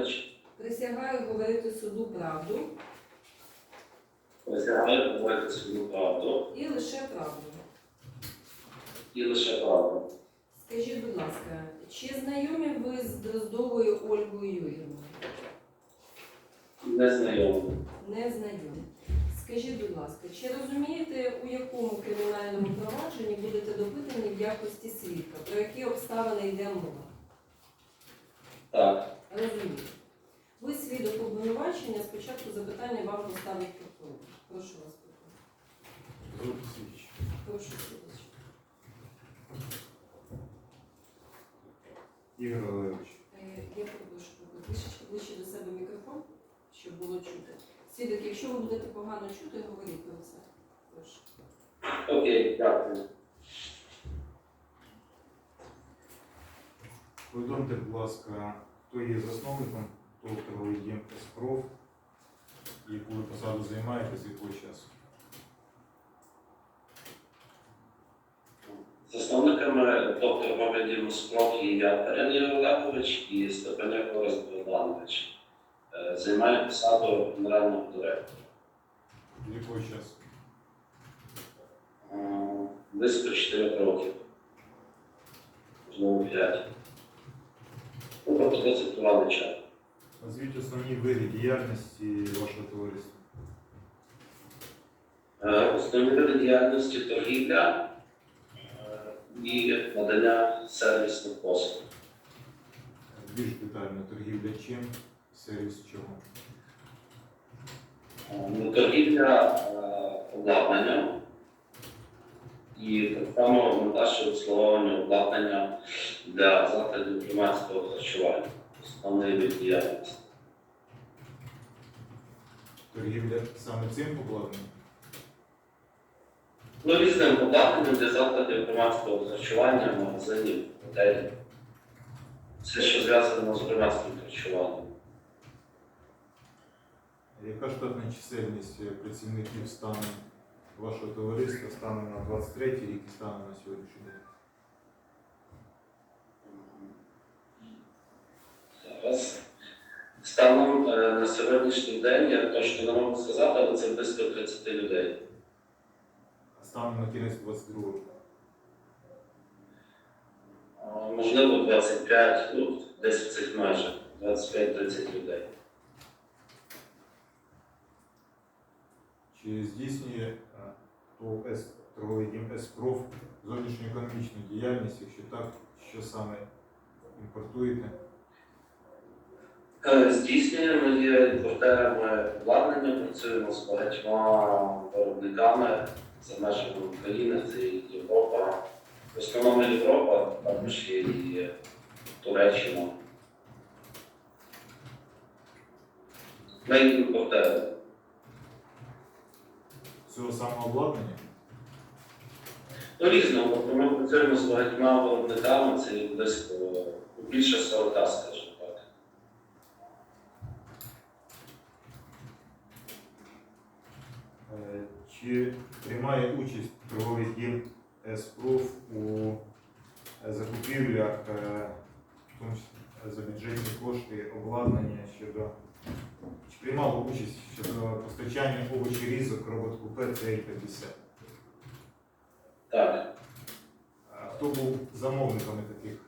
Михайлович. Присягаю говорити суду правду Присягаю говорити свою правду і лише правду. і лише правду. Скажіть, будь ласка, чи знайомі ви з Дроздовою Ольгою Юрівною? Не знайомий. Не знайомі. Скажіть, будь ласка, чи розумієте, у якому кримінальному провадженні будете допитані в якості свідка? Про які обставини йде мова? Так. Розумію. Ви свідок обвинувачення, спочатку запитання вам поставить прокурор. Прошу вас, прокурор. Прошу слідчі. Ігор Валерійович, Е, Я прошу трішечки ближче до себе мікрофон, щоб було чути. Свідок, якщо ви будете погано чути, говоріть про це. Прошу. Окей, дякую. повідомте, будь ласка, хто є засновником того торговий дім яку ви посаду займаєте з якого часу? Засновниками доктор Ваврядів Моспрок і я Перен Олегович і Степаняк Орес Богданович. Е, Займаю посаду генерального директора. З якого часу? Е, Близько 4 років. Можливо, 5. Досить тривалий час. Назвіть основні види діяльності вашого товариства. Е, Основні види діяльності торгівля е, і надання сервісних послуг. Більш детально торгівля чим, сервіс чого. Е, ну, Торгівля обладнанням і так само монтаж і обслуговування обладнання для закладів громадського харчування. Основний вид діяльності. Торгівля саме цим обладнанням? Ну, різним обладнанням для закладів громадського харчування, магазинів, готелів. Все, що зв'язано з громадським харчуванням. Яка штатна чисельність е, працівників станом вашого товариства станом на 23 рік і станом на сьогоднішній день? Зараз. Станом е, на сьогоднішній день я точно не можу сказати, але це близько 30 людей. А станом на кінець 22 року? Можливо, 25, ну, десь в цих межах, 25-30 людей. Чи здійснює е, ТОВ С торговий дім зовнішньоекономічну діяльність? Якщо так, що саме імпортуєте? Е, Здійснюємо є імпортерами обладнання, працюємо з багатьма виробниками за межами України, це і Європа. В основному Європа, також є і Туреччина. Ми імпортери. Цього самого обладнання? Ну, різного, ми працюємо з багатьма виробниками, це близько більше 40, скажімо так. Е, Чи приймає участь торговий дім Еспроф у е, закупівлях, е, е, за бюджетні кошти, обладнання щодо чи приймав участь щодо постачання овочі різок роботкупе ЦЛ-50? Так. Хто був замовниками таких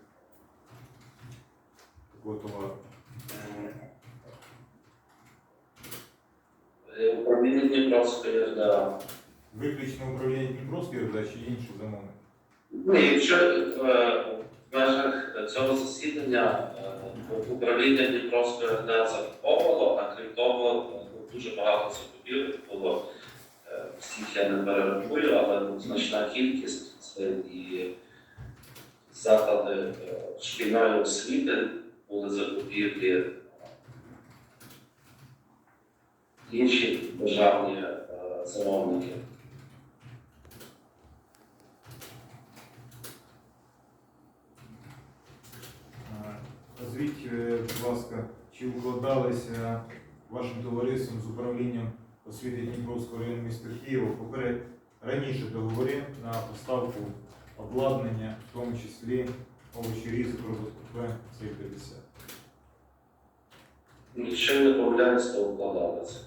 такого товару? Е, Управління Дніпровської РДА. Виключно управління Дніпровської РДА чи інші замовники? Ну, якщо е, в межах цього засідання е, управління Дніпровської РДА закуповувало, а крім того, ну, дуже багато закупівель було. Е, Всіх я не перерахую, але ну, значна кількість це і заклади шкільної освіти були закупівлі, інші державні е, замовники. Назвіть, е, будь ласка, чи укладалися вашим товариством з управлінням освіти Дніпровського району міста Києва поперед раніше договори на поставку обладнання, в тому числі робот купе цей 50? Якщо не помиляюсь, то укладалося.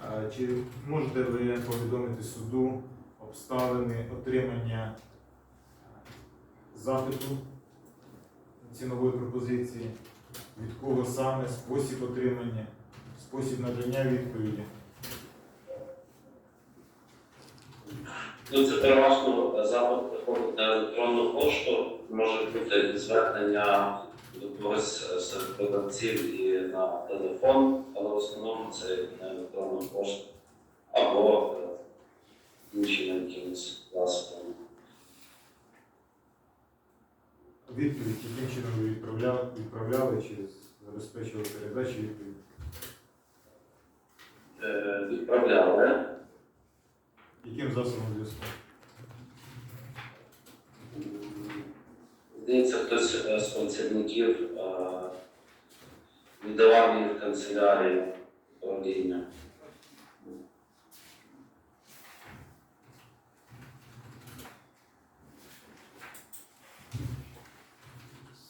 А Чи можете ви повідомити суду обставини отримання запиту цінової пропозиції? Від кого саме, спосіб отримання, спосіб надання відповіді? Ну, це переважно е, запит на електронну пошту, може бути звернення когось е, продавців і на телефон, але в основному це на електронну пошту або е, іншими якимось засобами. Відповідь, яким чином ви відправляли, відправляли чи забезпечували передачу відповіді? Е, Відправляли. Яким засобом зв'язку? Здається, хтось е, з працівників е, віддавав мені в канцелярію управління.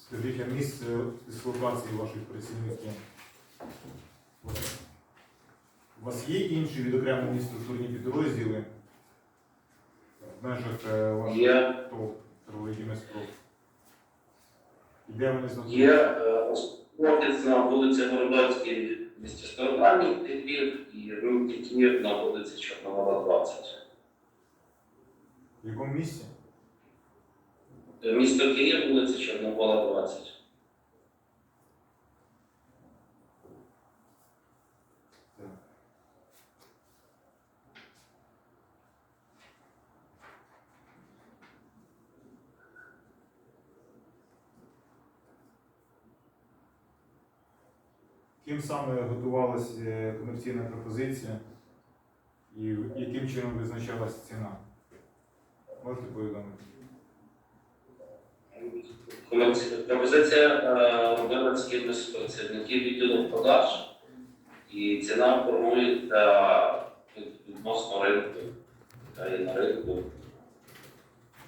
Скажіть, а місце дислокації ваших працівників? У вас є інші відокремлені структурні підрозділи в межах е, вашого ТОВ торгових МСПРО? Де вони знаходяться? Є е, офіс на вулиці Городоцькій в місті Стародавній Львів і Румтікнір на вулиці Чорновола 20. В якому місці? Е, Місто Київ, вулиця Чорновола 20. Так. Ким саме готувалася е, комерційна пропозиція і яким чином визначалася ціна? Можете повідомити? Пропозиція е, робила з з працівників відділу продаж, і ціна формується відносно ринку, яка є на ринку.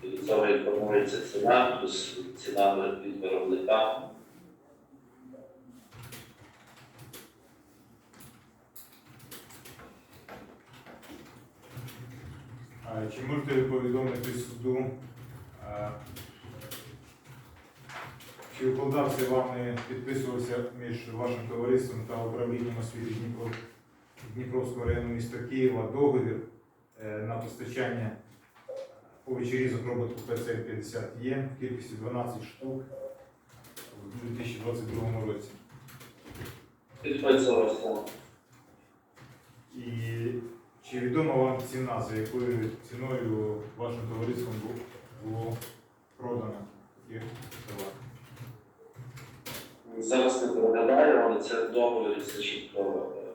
Від формується ціна, плюс ціна від виробника. А Чи можете ви повідомити суду, чи укладався вами підписувався між вашим товариством та управлінням освіти Дніпро, Дніпровського району міста Києва договір е, на постачання овочерізок роботу ПЦ-50Е в кількості 12 штук у 2022 році? Підписувався. І чи відома вам ціна, за якою ціною вашим товариством було продано такі товари? Зараз не проглядаю, але це договір все чітко е,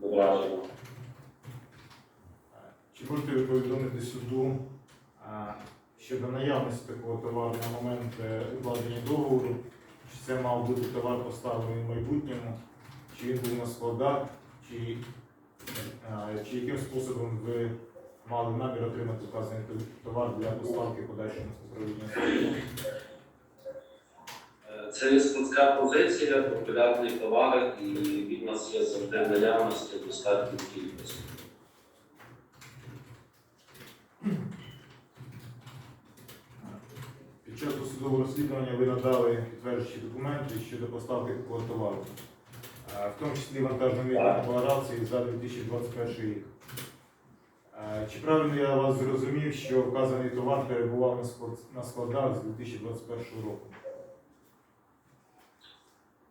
зображено. Чи можете ви повідомити суду щодо наявності такого товару на момент е, укладення договору? Чи це мав бути товар поставлений в майбутньому? Чи він був на складах? Чи, чи яким способом ви мали намір отримати вказаний товар для поставки подальшому управління? Е, Це є складська позиція, популярний товар, і від нас є завжди в наявності достатньо кількості. Під час досудового розслідування ви надали підтверджуючі документи щодо поставки такого товару, в тому числі вантажну митну декларації за 2021 рік. Е, Чи правильно я вас зрозумів, що вказаний товар перебував на складах з 2021 року?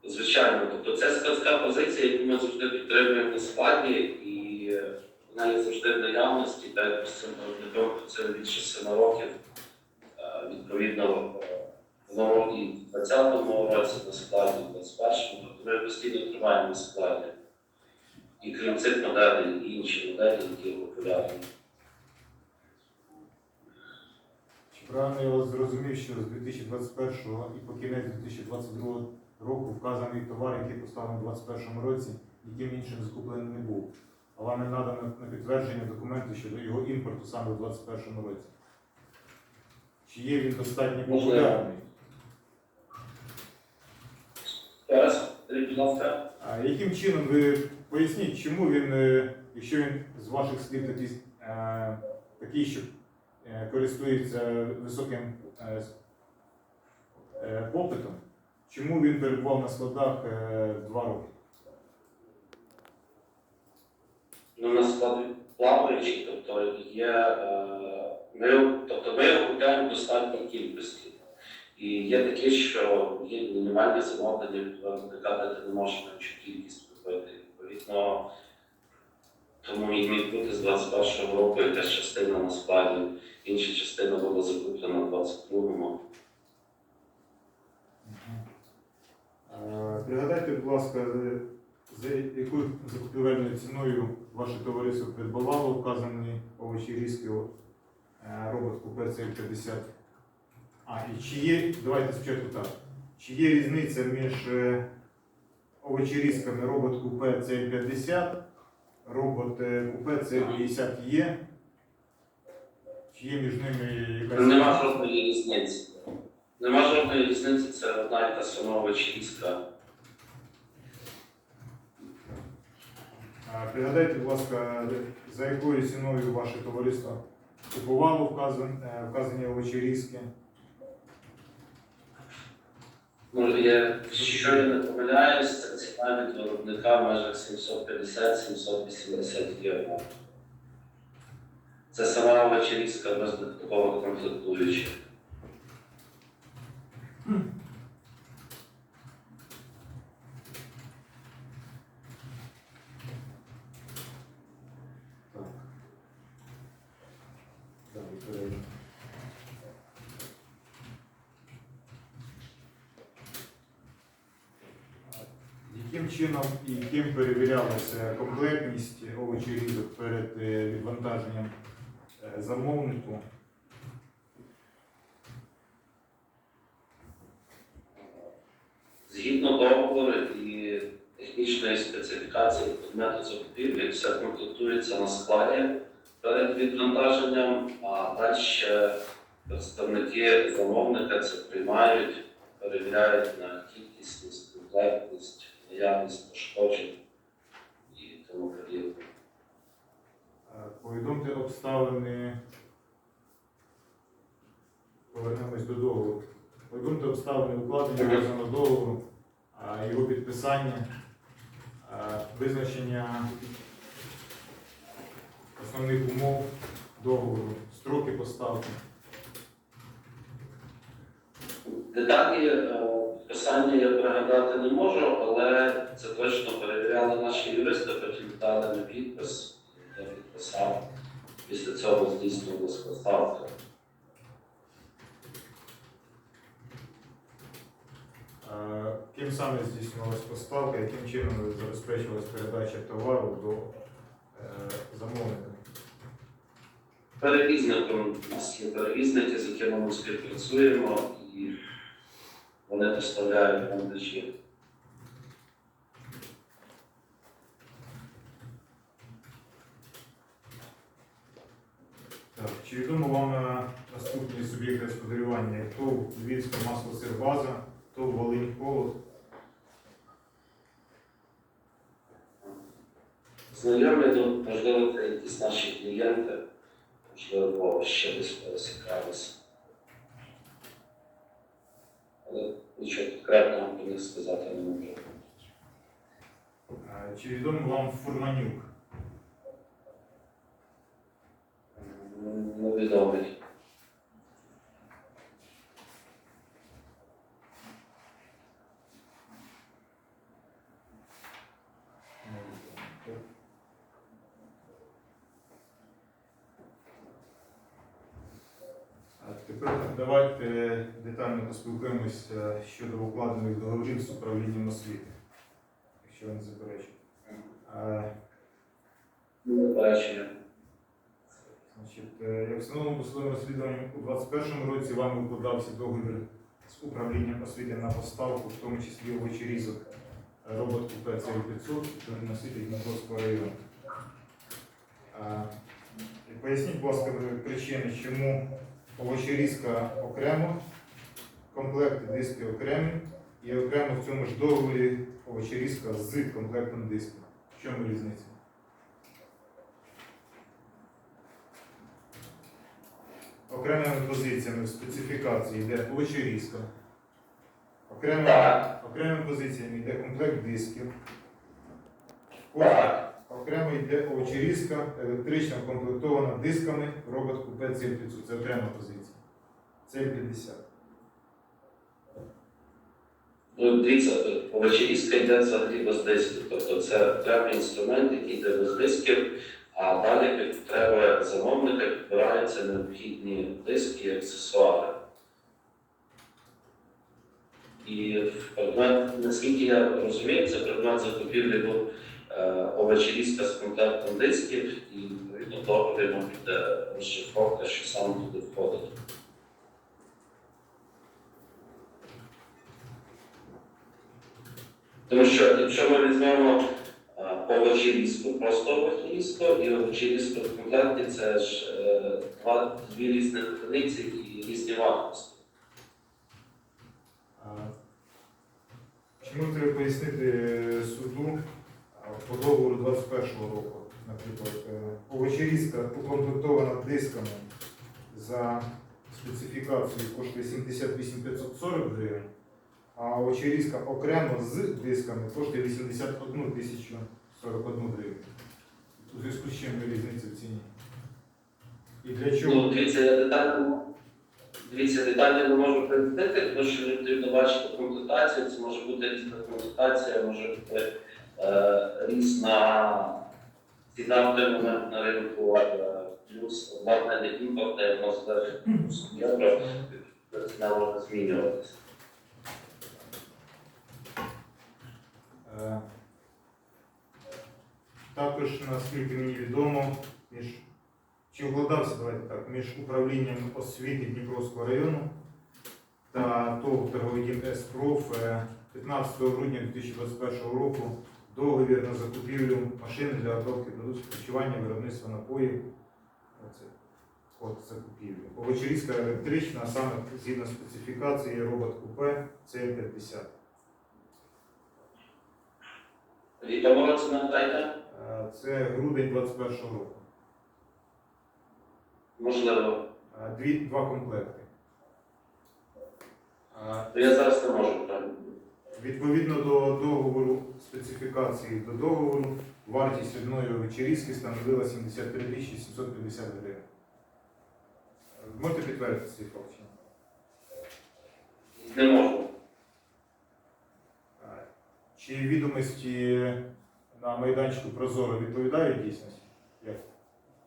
Звичайно, тобто це складська позиція, яку ми завжди підтримуємо на складі, і е, вона є завжди в наявності, та як з цим виробником це більше 7 років. Е, Відповідно, е, і в 20-му році на складі, в 21-му, тобто ми постійно триваємо на складі. І крім цих моделей, і інші моделі, які популярні. Чи правильно я вас зрозумів, що з 2021 і по кінець 2022 року вказаний товар, який поставлений у 2021 році, яким іншим закуплений не був, а вам не надано на підтвердження документи щодо його імпорту саме у 2021 році? Чи є він достатньо популярний? Зараз, будь ласка. А яким чином ви поясніть, чому він, е, якщо він з ваших слів такий, е, такий що е, користується високим попитом, чому він перебував на складах два роки? Ну, на складі плаваючі, тобто є, ми, тобто ми його купляємо в достатній кількості. І є таке, що є мінімальні замовлення від виробника, ти не можеш меншу кількість купити. Відповідно, тому і міг бути з 21-го року якась частина на складі, інша частина була закуплена в 22-му. Е, Пригадайте, будь ласка, за якою закупівельною ціною ваше товариство придбавало вказані овочі різки е, робот Купер cl 50 А, і чи є, давайте спочатку так, чи є різниця між е, овочерізками робот Купе cl 50 робот е, Купе cl 50 є? Чи є між ними якась Нема жодної різниці. Нема жодної різниці, це одна і та сама вечірська. А, Пригадайте, будь ласка, за якою ціною ваше товариство купувало е, вказані овочерізки? Ну, я, що я не помиляюсь, це ціна від виробника в межах 750-780 євро. Це сама Вечерівська без додаткових комплектуючих. Так. Далі перейдемо. Яким чином і ким перевірялася комплектність овочерізок перед е, відвантаженням е, замовнику? Згідно договору і технічної специфікації предмету закупівлі, все комплектується на складі перед відвантаженням, а далі представники замовника це приймають, перевіряють на кількісність, комплектність, наявність пошкоджень і тому подібне. Повідомте обставини. Повернемось до договору. Повідомте обставини укладення вказаного договору, його підписання, визначення основних умов договору, строки поставки. Деталі е, писання я пригадати не можу, але це точно перевіряли наші юристи, потім дали на підпис, я підписав. Після цього здійснювалася поставка. Е, Ким саме здійснювалась поставка, яким чином забезпечувалась передача товару до е, замовника? Перевізником у нас є перевізники, з якими ми співпрацюємо, і вони доставляють вантажі. Так, чи відомо вам е, наступні суб'єкти господарювання? ТОВ Львівська маслосербаза, ТОВ Волинь Холод. Знайомі, можливо, це якісь наші клієнти, можливо, ще десь пересікалися. Але нічого конкретного про них сказати не можу. Чи відомо вам Фурманюк? Невідомий. А Тепер давайте детально поспілкуємося щодо укладених договорів з управлінням освіти, якщо ви не заперечуєте. Е. Значить, е, як встановлено по своєму розслідуванню, у 2021 році вами укладався договір з управлінням освіти на поставку, в тому числі овочерізок е, робот купе цл 500 носитель Дніпровського району. Е, Поясніть, будь ласка, причини, чому овочерізка окремо, комплекти диски окремі І окремо в цьому ж договорі овочерізка з комплектом дисків. В чому різниця? Окремими позиціями в специфікації йде овочерізка. Окремо, Так. окремими позиціями йде комплект дисків. Так. Окремо йде овочерізка, електрична комплектована дисками, робот купе 500. Це окрема позиція. Цель 50. Ну, дивіться, овочерізка йде взагалі без дисків. Тобто це окремий інструмент, який йде без дисків, а далі потреби замовника підбираються необхідні диски і аксесуари. І предмет, наскільки я розумію, це предмет закупівлі був е, з комплектом дисків, і відповідно договірно піде розшифровка, що саме туди входить. Тому що якщо ми візьмемо е, овочерізку, просто овочерізку і овочерізку в комплекті, це ж е, два, дві різні одиниці і різні вартості. Чому треба пояснити суду а, по договору 21-го року, наприклад, е, овочерізка укомплектована дисками за специфікацією коштує 78 540 гривень, а овочерізка окремо з дисками коштує 81 тисячу 41 гривень. У зв'язку з чим різниця в ціні? І для чого? Ну, дивіться, я детально, дивіться, детально не можу пояснити, тому що потрібно бачити комплектацію, це може бути різна комплектація, може бути різна ціна в момент на ринку, е, плюс обладнання імпортне, воно залежить курсу євро, ціна може змінюватися. Е, Також, наскільки мені відомо, між чи укладався, давайте так, між управлінням освіти Дніпровського району та ТОВ торговий дім «Еспроф» е, 15 грудня 2021 року договір на закупівлю машини для обробки продуктів харчування, виробництва напоїв. Оце код закупівлі. Овочерізка електрична, а саме згідно специфікації робот купе С50. В якому році нагадайте? Е, Це грудень 21 року. Можливо. Е, Дві, два комплекти. Е, Я зараз не можу правильно. Відповідно до договору специфікації до договору, вартість одної вечерізки становила 73 тисячі 750 гривень. Можете підтвердити цей факт? Не можу. Чи відомості на майданчику Прозоро відповідають дійсності? Як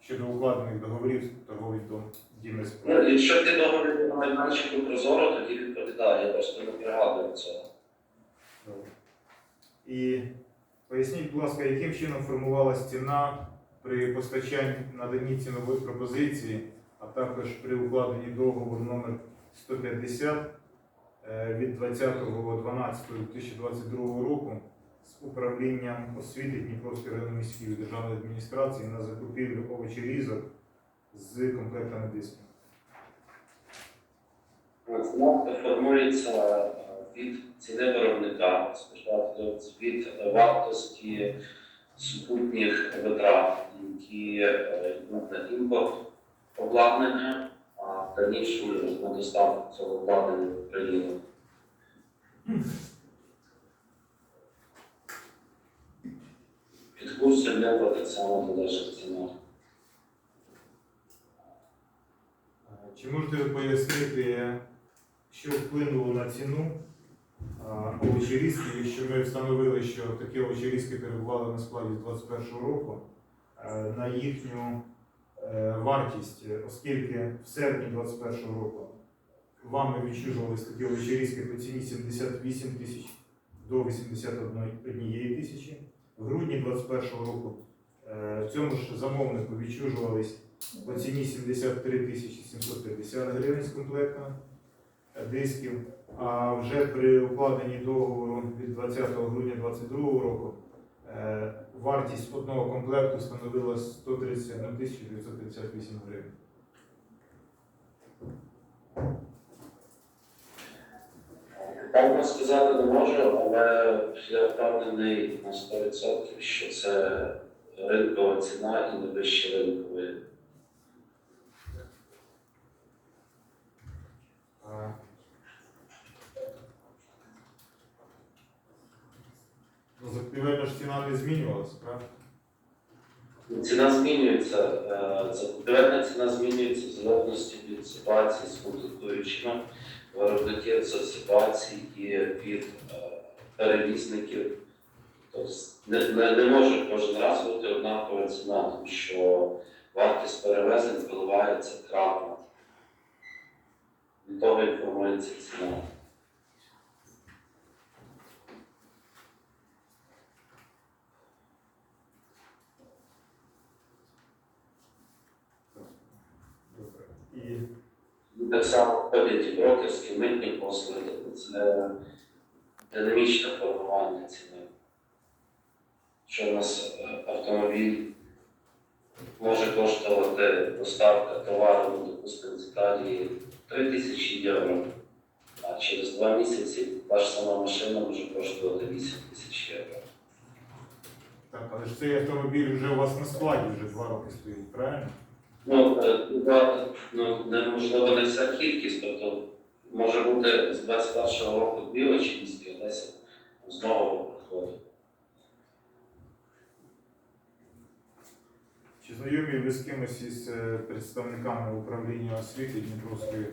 щодо укладених договорів торговий дом Дімес? Ну, якщо ти договір на майданчику прозоро, тоді відповідає, я просто не пригадую цього. І поясніть, будь ласка, яким чином формувалася ціна при постачанні наданні цінової пропозиції, а також при укладенні договору номер 150 е, від 20.12.2022 року з управлінням освіти Дніпровської районної міської державної адміністрації на закупівлю овочерізок з комплектами дисків. Формується від ціни виробника, від вартості супутніх витрат, які е, йдуть на імпорт обладнання, а в на доставку цього обладнання в Україну. Від курсу євро так само залежить ціна. Чи можете ви пояснити, що вплинуло на ціну овочерізки, якщо ми встановили, що такі овочерізки перебували на складі з 2021 року, е, на їхню е, вартість, оскільки в серпні 2021 року вами відчужувалися такі овочерізки по ціні 78 тисяч до 81 тисячі. В грудні 2021 року е, цьому ж замовнику відчужувались по ціні 73 тисячі 750 гривень з комплектом е, дисків. А вже при укладенні договору від 20 грудня 2022 року е, вартість одного комплекту становила 131 958 гривень. Так сказати не можу, але я впевнений на 100%, що це ринкова ціна і не вище ринкової. А, Ну, закупівельна ж ціна не змінювалася, правда? Ціна змінюється, е, закупівельна ціна змінюється в залежності від ситуації з комплектуючими виробників, це ситуації і від е, перевізників. Тобто не, не, не може кожен раз бути однакова ціна, тому що вартість перевезень впливається кратно. Від того і формується ціна. Добре. І І Так само входять брокерські митні послуги, це динамічне формування ціни. Що у нас е, автомобіль може коштувати доставка товару, допустимо, з Італії 3 тисячі євро, а через два місяці та ж сама машина може коштувати 8 тисяч євро. так, але ж цей автомобіль вже у вас на складі вже два роки стоїть, правильно? Ну, е, ну, неможливо не вся кількість, тобто може бути з 21-го року дві очівські, а 10 знову приходить. Чи знайомі ви з кимось із е, представниками управління освіти Дніпровської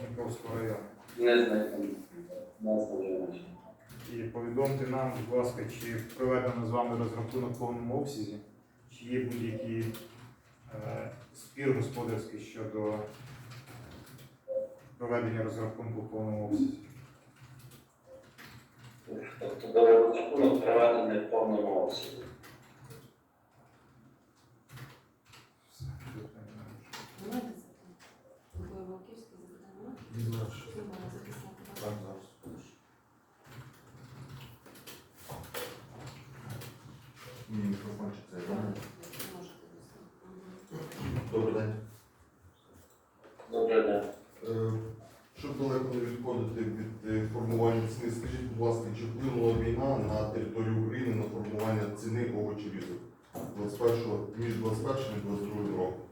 Дніпровського району? Не знаю, не знайомий. І повідомте нам, будь ласка, чи проведено з вами розрахунок в повному обсязі, чи є будь-який е, спір господарський щодо проведення розрахунку в повному обсязі. Тобто до розрахунок проведений в повному обсязі. Все, питання немає. Знаєте це? Такої Вовківської запитання? Не знаю, що Немає записати. так зараз. Ні, мікрофончик цей. Так, да? можете дослухати. Мгм. Добрий день. Добре, день. Е, Щоб далеко не відходити від е, формування ціни, скажіть, будь ласка, чи вплинула війна на територію України на формування ціни овочерізок 21, між 21 і 22 роком?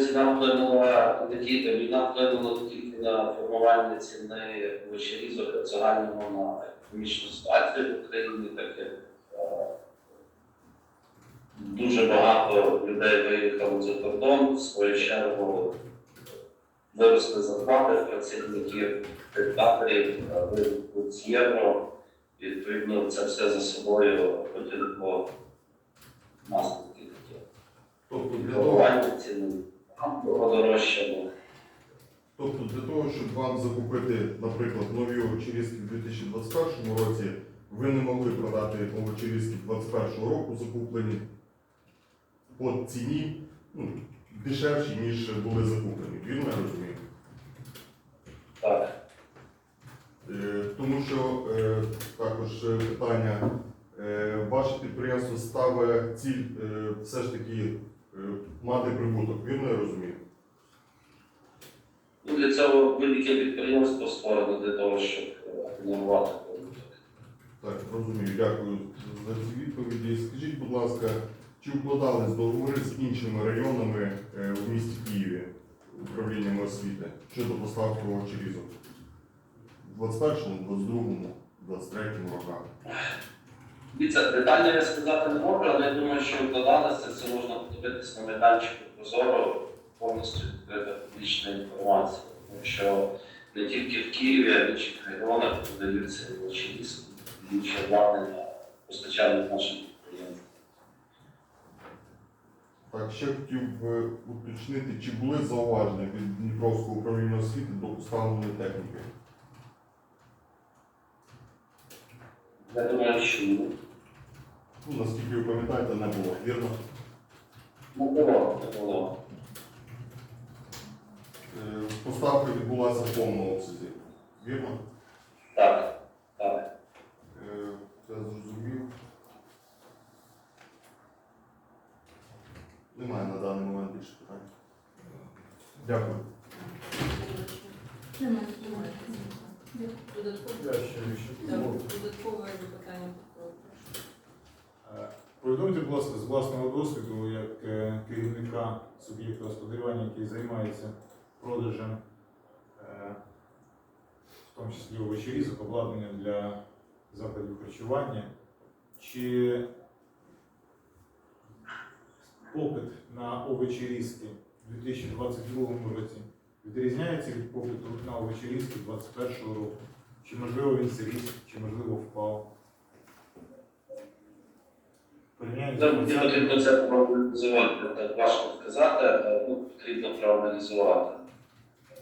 Ціна вплинула не тільки, війна вплинула тільки на формування ціни вечерізок, а загальному на економічну ситуацію в Україні, так як е, дуже багато людей виїхало за кордон, в свою чергу виросли зарплати працівників, диктаторів, виросли з євро. Відповідно, це все за собою потягнуло наслідки такі. Тобто для того, ціни подорожчало. тобто для того, щоб вам закупити, наприклад, нові овочерізки в 2021 році, ви не могли продати овочерізки 2021 року закуплені по ціні ну, дешевші, ніж були закуплені. Вірно я розумію? Так. Е, Тому що е, також е, питання, ваше підприємство ставить ціль все ж таки мати прибуток, вірно я розумію? Ну, для цього будь-яке підприємство створено для того, щоб генерувати прибуток. Так, розумію, дякую за ці відповіді. Скажіть, будь ласка, чи укладались договори з іншими районами е, в місті Києві управлінням освіти щодо поставки овочерізок? У 21-му, 22-му, 23-му роках? Дивіться, детально я сказати не можу, але я думаю, що вкладалося, це можна подивитися на майданчику Прозоро, повністю публічна інформація. Тому що не тільки в Києві, а в інших регіонах подаються інші інші обладнання постачальних наших Так, ще хотів би уточнити, чи були зауваження від Дніпровського управління освіти до поставленої техніки? Я думаю, що ні. Ну, наскільки ви пам'ятаєте, не було, вірно? не було, не було. Е, Поставка відбулася в повному обсязі. Вірно? Так, так. Е, Це зрозумів. Немає на даний момент більше питань. Дякую. Немає. Додаткове Повідомте, будь ласка, з власного досвіду, як е, керівника суб'єкту господарювання, який займається продажем, е, в тому числі овочерізок, обладнання для закладів харчування, чи попит на овочерізки у 2022 році відрізняється від попиту на овочерізки 2021 року? Чи можливо він зріс, чи можливо впав? Мені потрібно це проаналізувати, так важко сказати, ну, потрібно проаналізувати.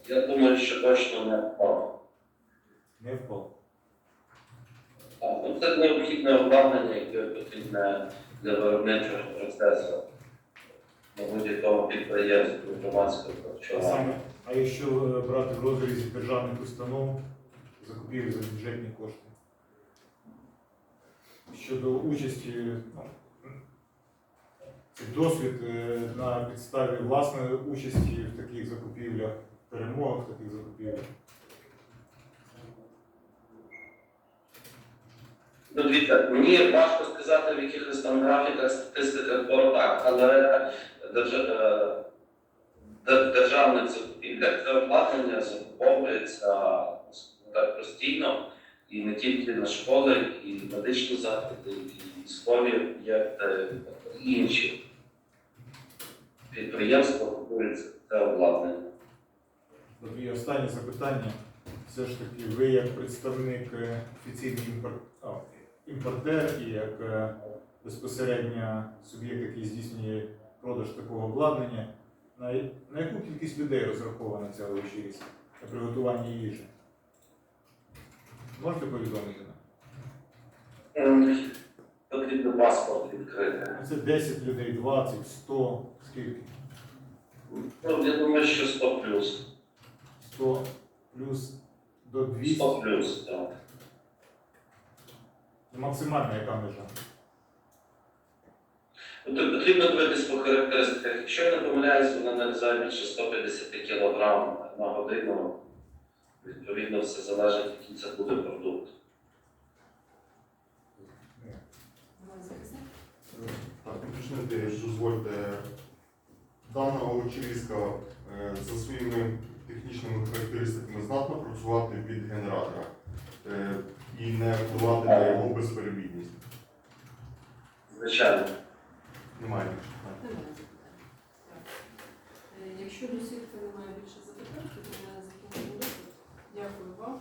Я думаю, що точно не впав. Не впав. Так, ну, це необхідне обладнання, яке потрібне для виробничого процесу на будь-якому підприємстві громадського харчування. а якщо е, брати в розрізі державних установ, закупівлі за бюджетні кошти? Щодо участі, ну, досвід е, на підставі власної участі в таких закупівлях, перемогах в таких закупівлях. Ну, дивіться, мені важко сказати в якихось там графіках, статистиках про так, але е, де- державних закупівлях це обладнання закуповується так постійно і не тільки на школи, і медичні заклади, і військові об'єкти, і інші підприємства купують це обладнання. І останнє запитання. Все ж таки, ви як представник е, офіційний імпор- імпортер і як е, безпосередньо суб'єкт, який здійснює продаж такого обладнання, на, на яку кількість людей розрахована ця вечірість для приготування їжі? Можете повідомити нам? Потрібно паспорт відкрити. Ну, Це 10 людей, 20, 100, скільки? Ну, я думаю, що 100 плюс. 100 плюс до 200. 100 плюс, так. Максимальна яка межа? Ну, потрібно дивитись по характеристиках. Якщо я не помиляюсь, вона нарізає більше 150 кг на годину. Відповідно, все залежить, який це буде продукт. Так, уточнити, дозвольте, дана овочерізка е, за своїми технічними характеристиками здатна працювати від генератора е, і не впливати на його безперебійність. Звичайно. Немає більше питань. Немає запитань. Так. Е, Якщо до свідка немає більше запитань, то я допит. Дякую вам.